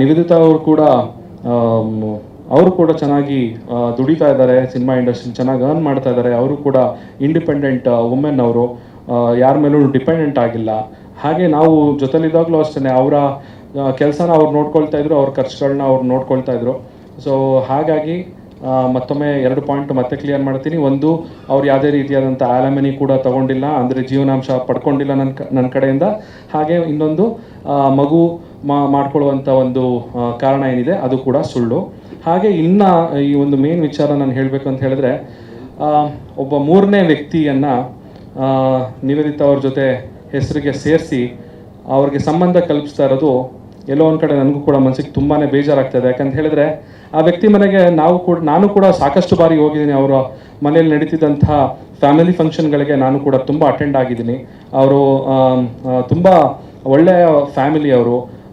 ನಿವೇದಿತಾ ಅವರು ಕೂಡ ಅವರು ಕೂಡ ಚೆನ್ನಾಗಿ ದುಡಿತಾ ಇದ್ದಾರೆ, ಸಿನಿಮಾ ಇಂಡಸ್ಟ್ರಿ ಚೆನ್ನಾಗಿ ಅರ್ನ್ ಮಾಡ್ತಾ ಇದ್ದಾರೆ. ಅವರು ಕೂಡ ಇಂಡಿಪೆಂಡೆಂಟ್ ವುಮೆನ್ ಅವರು. ಯಾರ ಮೇಲೂ ಡಿಪೆಂಡೆಂಟ್ ಆಗಿಲ್ಲ. ಹಾಗೆ ನಾವು ಜೊತೆಲಿದ್ದಾಗಲೂ ಅಷ್ಟೇ ಅವರ ಕೆಲಸನ ಅವ್ರು ನೋಡ್ಕೊಳ್ತಾ ಇದ್ರು, ಅವ್ರ ಖರ್ಚುಗಳನ್ನ ಅವ್ರು ನೋಡ್ಕೊಳ್ತಾ ಇದ್ರು. ಸೊ ಹಾಗಾಗಿ ಮತ್ತೊಮ್ಮೆ ಎರಡು ಪಾಯಿಂಟ್ ಮತ್ತೆ ಕ್ಲಿಯರ್ ಮಾಡ್ತೀನಿ. ಒಂದು, ಅವ್ರು ಯಾವುದೇ ರೀತಿಯಾದಂಥ ಆಲಮನಿ ಕೂಡ ತಗೊಂಡಿಲ್ಲ, ಅಂದರೆ ಜೀವನಾಂಶ ಪಡ್ಕೊಂಡಿಲ್ಲ ನನ್ನ ನನ್ನ ಕಡೆಯಿಂದ. ಹಾಗೆ ಇನ್ನೊಂದು ಮಗು ಮಾ ಮಾಡ್ಕೊಳ್ಳುವಂಥ ಒಂದು ಕಾರಣ ಏನಿದೆ, ಅದು ಕೂಡ ಸುಳ್ಳು. ಹಾಗೆ ಇನ್ನು, ಈ ಒಂದು ಮೇನ್ ವಿಚಾರ ನಾನು ಹೇಳಬೇಕು ಅಂತ ಹೇಳಿದ್ರೆ ಒಬ್ಬ ಮೂರನೇ ವ್ಯಕ್ತಿಯನ್ನು ನಿವೇದಿತ ಅವ್ರ ಜೊತೆ ಹೆಸರಿಗೆ ಸೇರಿಸಿ ಅವ್ರಿಗೆ ಸಂಬಂಧ ಕಲ್ಪಿಸ್ತಾ ಇರೋದು ಎಲ್ಲೋ ಒಂದು ಕಡೆ ನನಗೂ ಕೂಡ ಮನಸ್ಸಿಗೆ ತುಂಬಾ ಬೇಜಾರಾಗ್ತದೆ. ಯಾಕಂತ ಹೇಳಿದ್ರೆ, ಆ ವ್ಯಕ್ತಿ ಮನೆಗೆ ನಾವು ಕೂಡ, ನಾನು ಕೂಡ ಸಾಕಷ್ಟು ಬಾರಿ ಹೋಗಿದ್ದೀನಿ. ಅವರ ಮನೆಯಲ್ಲಿ ನಡೀತಿದ್ದಂತಹ ಫ್ಯಾಮಿಲಿ ಫಂಕ್ಷನ್ಗಳಿಗೆ ನಾನು ಕೂಡ ತುಂಬ ಅಟೆಂಡ್ ಆಗಿದ್ದೀನಿ. ಅವರು ತುಂಬ ಒಳ್ಳೆಯ ಫ್ಯಾಮಿಲಿ ಅವರು.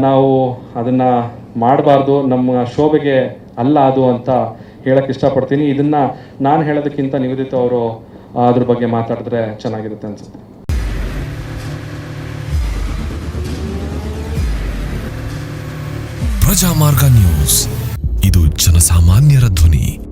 ನಾವು ಅದನ್ನ ಮಾಡಬಾರ್ದು, ನಮ್ಮ ಶೋಭೆಗೆ ಅಲ್ಲ ಅದು ಅಂತ ಹೇಳಕ್ಕೆ ಇಷ್ಟಪಡ್ತೀನಿ. ಇದನ್ನ ನಾನು ಹೇಳೋದಕ್ಕಿಂತ ನಿವೇದಿತ ಅವರು ಅದ್ರ ಬಗ್ಗೆ ಮಾತಾಡಿದ್ರೆ ಚೆನ್ನಾಗಿರುತ್ತೆ ಅನ್ಸುತ್ತೆ. ಪ್ರಜಾಮಾರ್ಗ ನ್ಯೂಸ್. ಇದು ಜನಸಾಮಾನ್ಯರ ಧ್ವನಿ.